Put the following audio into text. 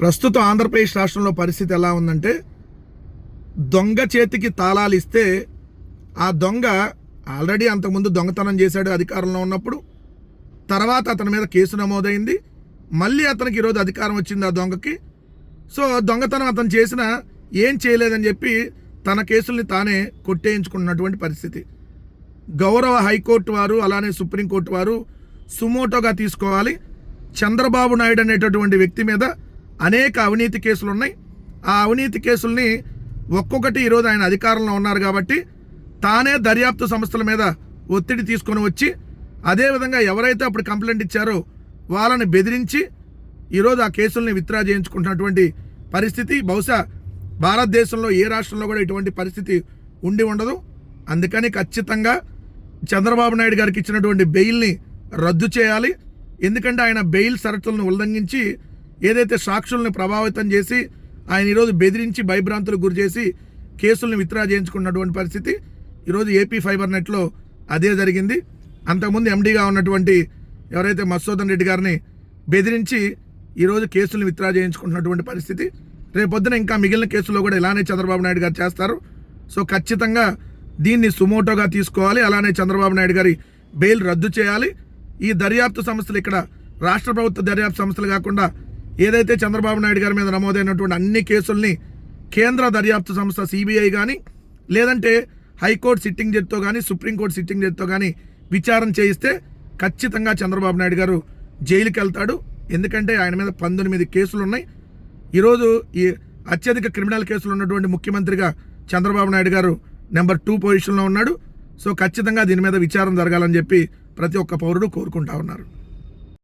ప్రస్తుతం ఆంధ్రప్రదేశ్ రాష్ట్రంలో పరిస్థితి ఎలా ఉందంటే దొంగ చేతికి తాళాలు ఇస్తే ఆ దొంగ ఆల్రెడీ అంతకుముందు దొంగతనం చేశాడు అధికారంలో ఉన్నప్పుడు తర్వాత అతని మీద కేసు నమోదైంది మళ్ళీ అతనికి ఈరోజు అధికారం వచ్చింది ఆ దొంగకి. సో దొంగతనం అతను చేసిన ఏం చేయలేదని చెప్పి తన కేసుల్ని తానే కొట్టేయించుకున్నటువంటి పరిస్థితి. గౌరవ హైకోర్టు వారు అలానే సుప్రీంకోర్టు వారు సుమోటోగా తీసుకోవాలి. చంద్రబాబు నాయుడు అనేటటువంటి వ్యక్తి మీద అనేక అవినీతి కేసులు ఉన్నాయి. ఆ అవినీతి కేసుల్ని ఒక్కొక్కటి ఈరోజు ఆయన అధికారంలో ఉన్నారు కాబట్టి తానే దర్యాప్తు సంస్థల మీద ఒత్తిడి తీసుకొని వచ్చి అదేవిధంగా ఎవరైతే అప్పుడు కంప్లైంట్ ఇచ్చారో వాళ్ళని బెదిరించి ఈరోజు ఆ కేసుల్ని విత్డ్రా చేయించుకుంటున్నటువంటి పరిస్థితి. బహుశా భారతదేశంలో ఏ రాష్ట్రంలో కూడా ఇటువంటి పరిస్థితి ఉండి ఉండదు. అందుకని ఖచ్చితంగా చంద్రబాబు నాయుడు గారికి ఇచ్చినటువంటి బెయిల్ని రద్దు చేయాలి. ఎందుకంటే ఆయన బెయిల్ షరతులను ఉల్లంఘించి ఏదైతే సాక్షుల్ని ప్రభావితం చేసి ఆయన ఈరోజు బెదిరించి భయభ్రాంతులకు గురి చేసి కేసుల్ని విత్డ్రా చేయించుకున్నటువంటి పరిస్థితి ఈరోజు ఏపీ ఫైబర్ నెట్లో అదే జరిగింది. అంతకుముందు ఎండీగా ఉన్నటువంటి ఎవరైతే మత్సోదన్ రెడ్డి గారిని బెదిరించి ఈరోజు కేసులను విత్డ్రా చేయించుకుంటున్నటువంటి పరిస్థితి. రేపొద్దున ఇంకా మిగిలిన కేసులో కూడా ఇలానే చంద్రబాబు నాయుడు గారు చేస్తారు. సో ఖచ్చితంగా దీన్ని సుమోటోగా తీసుకోవాలి. అలానే చంద్రబాబు నాయుడు గారి బెయిల్ రద్దు చేయాలి. ఈ దర్యాప్తు సంస్థలు ఇక్కడ రాష్ట్ర ప్రభుత్వ దర్యాప్తు సంస్థలు కాకుండా ఏదైతే చంద్రబాబు నాయుడు గారి మీద నమోదైనటువంటి అన్ని కేసుల్ని కేంద్ర దర్యాప్తు సంస్థ సిబిఐ కానీ లేదంటే హైకోర్టు సిట్టింగ్ జడ్తో కానీ సుప్రీంకోర్టు సిట్టింగ్ జడ్తో కానీ విచారణ చేయిస్తే ఖచ్చితంగా చంద్రబాబు నాయుడు గారు జైలుకి వెళ్తాడు. ఎందుకంటే ఆయన మీద పంతొమ్మిది కేసులు ఉన్నాయి ఈరోజు ఈ అత్యధిక క్రిమినల్ కేసులు ఉన్నటువంటి ముఖ్యమంత్రిగా చంద్రబాబు నాయుడు గారు నెంబర్ టూ పొజిషన్లో ఉన్నాడు. సో ఖచ్చితంగా దీని మీద విచారణ జరగాలని చెప్పి ప్రతి ఒక్క పౌరుడు కోరుకుంటా ఉన్నారు.